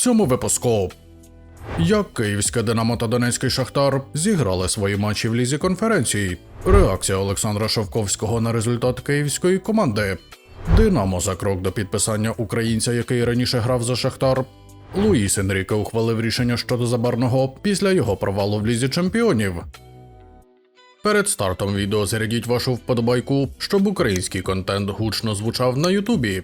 цьому випуску. Як Київське Динамо та Донецький Шахтар зіграли свої матчі в лізі конференцій. Реакція Олександра Шовковського на результат київської команди. Динамо за крок до підписання українця, який раніше грав за Шахтар. Луїс Енріке ухвалив рішення щодо забарного після його провалу в лізі чемпіонів. Перед стартом відео зарядіть вашу вподобайку, щоб український контент гучно звучав на Ютубі.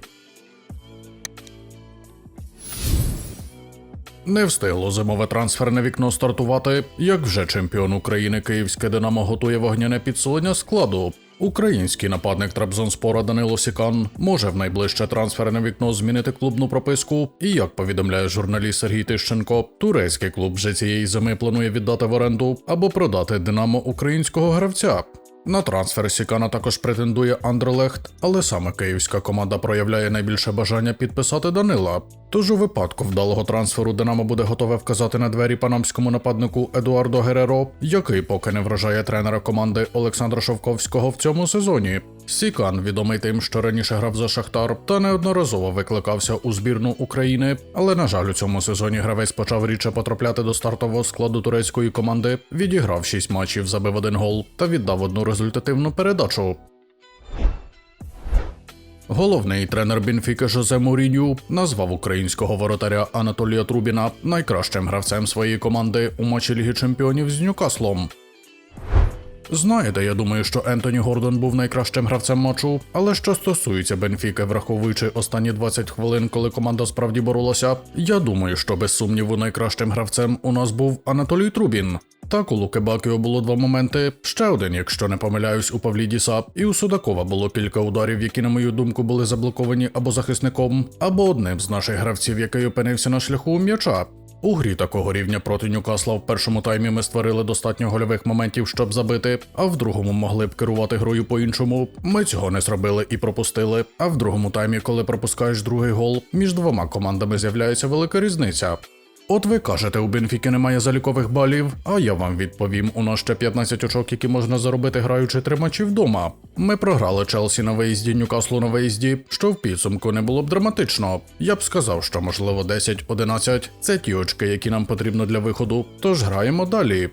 Не встигло зимове трансферне вікно стартувати, як вже чемпіон України Київське Динамо готує вогняне підсилення складу. Український нападник Трабзонспора Данило Сікан може в найближче трансферне вікно змінити клубну прописку. І як повідомляє журналіст Сергій Тищенко, турецький клуб вже цієї зими планує віддати в оренду або продати Динамо українського гравця. На трансфер Сікана також претендує Андерлехт, але саме київська команда проявляє найбільше бажання підписати Данила. Тож у випадку вдалого трансферу Динамо буде готове вказати на двері панамському нападнику Едуардо Гереро, який поки не вражає тренера команди Олександра Шовковського в цьому сезоні. Сікан відомий тим, що раніше грав за Шахтар та неодноразово викликався у збірну України, але на жаль, у цьому сезоні гравець почав рідше потрапляти до стартового складу турецької команди, відіграв 6 матчів, забив один гол та віддав одну результативну передачу. Головний тренер Бенфіки Жозе Муріню назвав українського воротаря Анатолія Трубіна найкращим гравцем своєї команди у матчі Ліги Чемпіонів з Ньюкаслом. Знаєте, я думаю, що Ентоні Гордон був найкращим гравцем матчу, але що стосується Бенфіки, враховуючи останні 20 хвилин, коли команда справді боролася, я думаю, що без сумніву найкращим гравцем у нас був Анатолій Трубін. Так, у Луки Бакіо було два моменти. Ще один, якщо не помиляюсь, у Павлідіса, і у Судакова було кілька ударів, які, на мою думку, були заблоковані або захисником, або одним з наших гравців, який опинився на шляху м'яча. У грі такого рівня проти Ньюкасла в першому таймі ми створили достатньо гольових моментів, щоб забити, а в другому могли б керувати грою по-іншому. Ми цього не зробили і пропустили. А в другому таймі, коли пропускаєш другий гол, між двома командами з'являється велика різниця. От ви кажете, у Бенфіки немає залікових балів, а я вам відповім, у нас ще 15 очок, які можна заробити граючи три вдома. Ми програли Челсі на виїзді, Ньюкаслу на виїзді, що в підсумку не було б драматично. Я б сказав, що можливо 10-11 – це ті очки, які нам потрібно для виходу, тож граємо далі.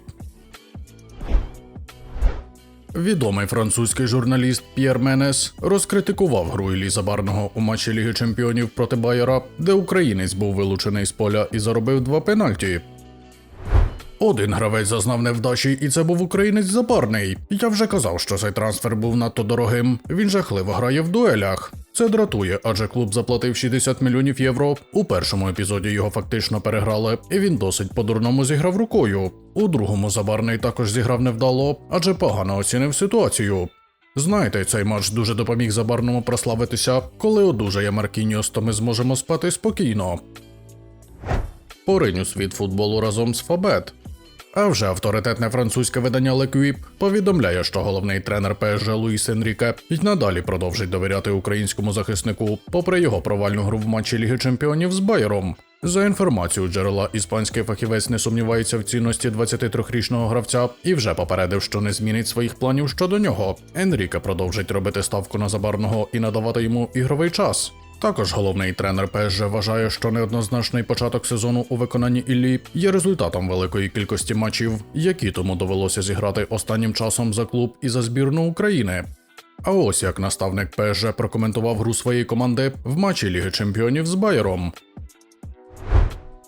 Відомий французький журналіст П'єр Менес розкритикував гру Іллі Забарного у матчі Ліги Чемпіонів проти Байера, де українець був вилучений з поля і заробив два пенальті. Один гравець зазнав невдачі, і це був українець Забарний. Я вже казав, що цей трансфер був надто дорогим. Він жахливо грає в дуелях. Це дратує, адже клуб заплатив 60 мільйонів євро. У першому епізоді його фактично переграли, і він досить по-дурному зіграв рукою. У другому Забарний також зіграв невдало, адже погано оцінив ситуацію. Знаєте, цей матч дуже допоміг Забарному прославитися. Коли одужає Маркініос, то ми зможемо спати спокійно. Поринь у світ футболу разом з Фабет. А вже авторитетне французьке видання Леквіп повідомляє, що головний тренер ПСЖ Луїс Енріке й надалі продовжить довіряти українському захиснику, попри його провальну гру в матчі Ліги Чемпіонів з Байером. За інформацією джерела, іспанський фахівець не сумнівається в цінності 23-річного гравця і вже попередив, що не змінить своїх планів щодо нього. Енріке продовжить робити ставку на забарного і надавати йому ігровий час. Також головний тренер ПСЖ вважає, що неоднозначний початок сезону у виконанні Іллі є результатом великої кількості матчів, які тому довелося зіграти останнім часом за клуб і за збірну України. А ось як наставник ПСЖ прокоментував гру своєї команди в матчі Ліги Чемпіонів з Байером.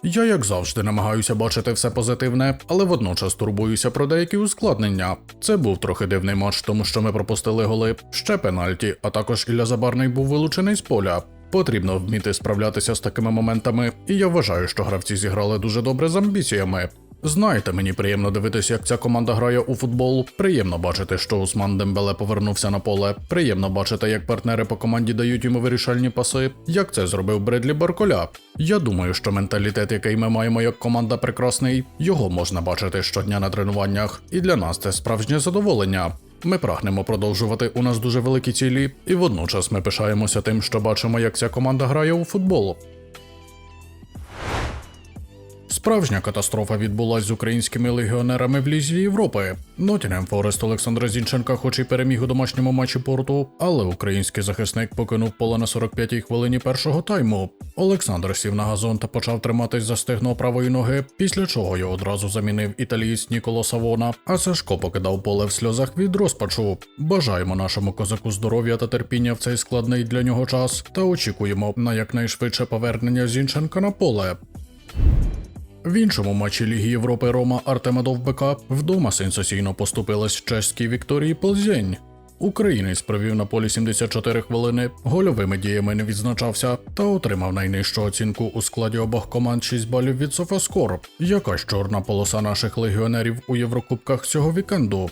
Я, як завжди, намагаюся бачити все позитивне, але водночас турбуюся про деякі ускладнення. Це був трохи дивний матч, тому що ми пропустили голи, ще пенальті, а також Ілля Забарний був вилучений з поля. Потрібно вміти справлятися з такими моментами, і я вважаю, що гравці зіграли дуже добре з амбіціями. Знаєте, мені приємно дивитися, як ця команда грає у футбол. Приємно бачити, що Усман Дембеле повернувся на поле. Приємно бачити, як партнери по команді дають йому вирішальні паси, як це зробив Бредлі Барколя. Я думаю, що менталітет, який ми маємо як команда, прекрасний. Його можна бачити щодня на тренуваннях, і для нас це справжнє задоволення. Ми прагнемо продовжувати у нас дуже великі цілі, і водночас ми пишаємося тим, що бачимо, як ця команда грає у футбол. Справжня катастрофа відбулась з українськими легіонерами в Лізі Європи. Нотінем Форест Олександра Зінченка, хоч і переміг у домашньому матчі порту, але український захисник покинув поле на 45-й хвилині першого тайму. Олександр сів на газон та почав триматись за стегно правої ноги, після чого його одразу замінив італієць Ніколо Савона, а Сашко покидав поле в сльозах від розпачу. Бажаємо нашому козаку здоров'я та терпіння в цей складний для нього час та очікуємо на якнайшвидше повернення Зінченка на поле. В іншому матчі Ліги Європи Рома Артема Довбека вдома сенсаційно поступилась чеській Вікторії Ползєнь. Українець провів на полі 74 хвилини, гольовими діями не відзначався та отримав найнижчу оцінку у складі обох команд 6 балів від Софаскор. Яка ж чорна полоса наших легіонерів у Єврокубках цього вікенду?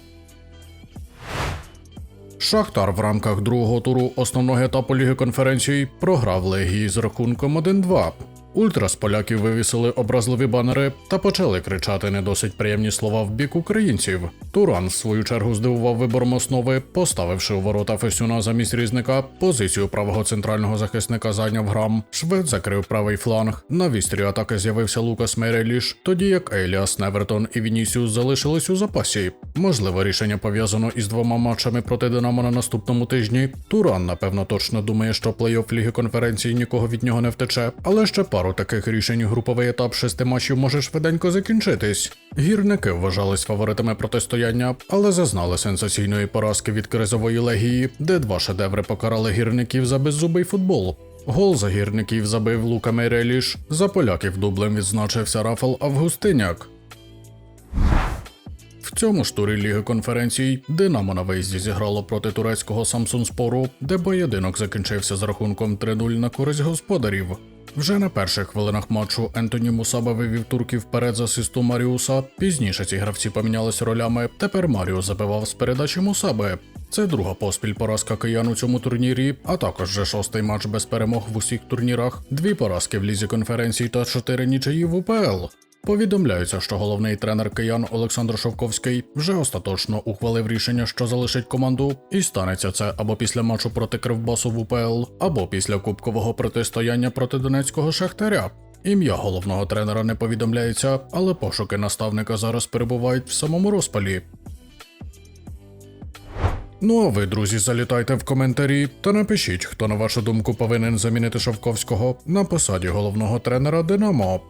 Шахтар в рамках другого туру основного етапу Ліги конференцій програв Легії з рахунком 1-2. Ультра з поляків вивісили образливі банери та почали кричати не досить приємні слова в бік українців. Туран, в свою чергу, здивував вибором основи, поставивши у ворота Фесюна замість різника. Позицію правого центрального захисника зайняв грам. Швед закрив правий фланг. На вістрі атаки з'явився Лукас Мейреліш, тоді як Еліас Невертон і Вінісіус залишились у запасі. Можливе рішення пов'язано із двома матчами проти Динамо на наступному тижні. Туран, напевно, точно думає, що плей-офф Ліги конференції нікого від нього не втече, але ще пару таких рішень груповий етап шести матчів може швиденько закінчитись. Гірники вважались фаворитами протистояння, але зазнали сенсаційної поразки від кризової легії, де два шедеври покарали гірників за беззубий футбол. Гол за гірників забив Лука Мейреліш, за поляків дублем відзначився Рафал Августиняк. В цьому ж турі Ліги конференцій Динамо на виїзді зіграло проти турецького Самсунспору, де поєдинок закінчився з рахунком 3-0 на користь господарів. Вже на перших хвилинах матчу Ентоні Мусаба вивів турків вперед за асисту Маріуса. Пізніше ці гравці помінялися ролями. Тепер Маріо забивав з передачі Мусаби. Це друга поспіль поразка киян у цьому турнірі, а також вже шостий матч без перемог в усіх турнірах, дві поразки в лізі конференції та чотири нічиї в УПЛ. Повідомляється, що головний тренер киян Олександр Шовковський вже остаточно ухвалив рішення, що залишить команду, і станеться це або після матчу проти Кривбасу в УПЛ, або після кубкового протистояння проти Донецького Шахтаря. Ім'я головного тренера не повідомляється, але пошуки наставника зараз перебувають в самому розпалі. Ну а ви, друзі, залітайте в коментарі та напишіть, хто на вашу думку повинен замінити Шовковського на посаді головного тренера Динамо.